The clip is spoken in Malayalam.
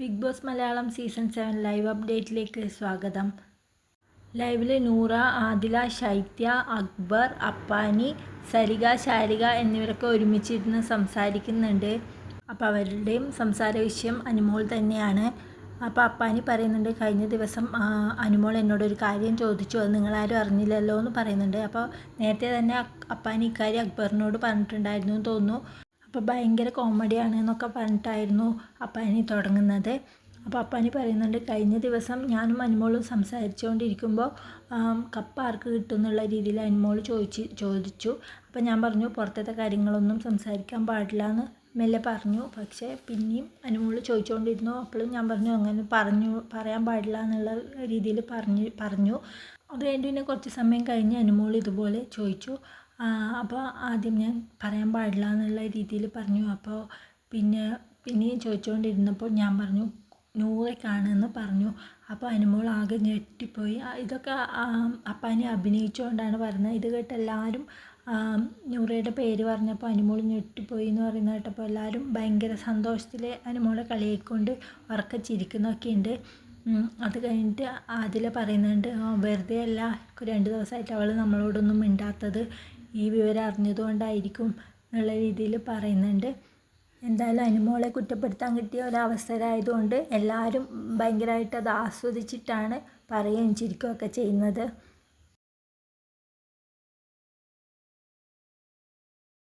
Bigg Boss Malayalam season seven live അപ്ഡേറ്റിലേക്ക് സ്വാഗതം. ലൈവിൽ നൂറ ആദില ശൈത്യ അക്ബർ അപ്പാനി സരിക ശാരിക എന്നിവരൊക്കെ ഒരുമിച്ചിരുന്ന് സംസാരിക്കുന്നുണ്ട്. അപ്പോൾ അവരുടെയും സംസാര വിഷയം അനുമോൾ തന്നെയാണ്. അപ്പോൾ അപ്പാനി പറയുന്നുണ്ട് കഴിഞ്ഞ ദിവസം അനുമോൾ എന്നോടൊരു കാര്യം ചോദിച്ചു. അത് നിങ്ങളാരും അറിഞ്ഞില്ലല്ലോ എന്ന് പറയുന്നുണ്ട്. അപ്പോൾ നേരത്തെ തന്നെ അപ്പാനി ഇക്കാര്യം അക്ബറിനോട് പറഞ്ഞിട്ടുണ്ടായിരുന്നു എന്ന് തോന്നുന്നു. അപ്പോൾ ഭയങ്കര കോമഡിയാണ് എന്നൊക്കെ പറഞ്ഞിട്ടായിരുന്നു അപ്പാനി തുടങ്ങുന്നത്. അപ്പോൾ അപ്പാനി പറയുന്നുണ്ട് കഴിഞ്ഞ ദിവസം ഞാനും അനുമോളും സംസാരിച്ചുകൊണ്ടിരിക്കുമ്പോൾ കപ്പ ആർക്ക് കിട്ടും എന്നുള്ള രീതിയിൽ അനുമോൾ ചോദിച്ച് ചോദിച്ചു. അപ്പോൾ ഞാൻ പറഞ്ഞു പുറത്തത്തെ കാര്യങ്ങളൊന്നും സംസാരിക്കാൻ പാടില്ല എന്ന് മെല്ലെ പറഞ്ഞു. പക്ഷേ പിന്നെയും അനുമോൾ ചോദിച്ചുകൊണ്ടിരുന്നു. അപ്പോഴും ഞാൻ പറഞ്ഞു അങ്ങനെ പറഞ്ഞു പറയാൻ പാടില്ല എന്നുള്ള രീതിയിൽ പറഞ്ഞു പറഞ്ഞു. അത് കഴിഞ്ഞ് പിന്നെ കുറച്ച് സമയം കഴിഞ്ഞ് അനുമോൾ ഇതുപോലെ ചോദിച്ചു. അപ്പോൾ ആദ്യം ഞാൻ പറയാൻ പാടില്ല എന്നുള്ള രീതിയിൽ പറഞ്ഞു. അപ്പോൾ പിന്നെ പിന്നെയും ചോദിച്ചുകൊണ്ടിരുന്നപ്പോൾ ഞാൻ പറഞ്ഞു നൂറെ കാണുമെന്ന് പറഞ്ഞു. അപ്പോൾ അനുമോൾ ആകെ ഞെട്ടിപ്പോയി. ഇതൊക്കെ അപ്പനെ അഭിനയിച്ചുകൊണ്ടാണ് പറഞ്ഞത്. ഇത് കേട്ട് എല്ലാവരും നൂറയുടെ പേര് പറഞ്ഞപ്പോൾ അനുമോൾ ഞെട്ടിപ്പോയി എന്ന് പറയുന്ന കേട്ടപ്പോൾ എല്ലാവരും ഭയങ്കര സന്തോഷത്തിൽ അനുമോളെ കളിയായിക്കൊണ്ട് ഉറക്കെ ചിരിക്കുന്നൊക്കെ ഉണ്ട് അത് കഴിഞ്ഞിട്ട് അതിൽ പറയുന്നുണ്ട് "ആ, വെറുതെ അല്ല രണ്ട് ദിവസമായിട്ട് അവൾ നമ്മളോടൊന്നും മിണ്ടാത്തത്. ഈ വിവരം അറിഞ്ഞതുകൊണ്ടായിരിക്കും എന്നുള്ള രീതിയിൽ പറയുന്നുണ്ട്. എന്തായാലും അനുമോളെ കുറ്റപ്പെടുത്താൻ കിട്ടിയ ഒരവസരമായതുകൊണ്ട് എല്ലാവരും ഭയങ്കരമായിട്ട് അത് ആസ്വദിച്ചിട്ടാണ് പറയുകയും ചിരിക്കുകയൊക്കെ ചെയ്യുന്നത്.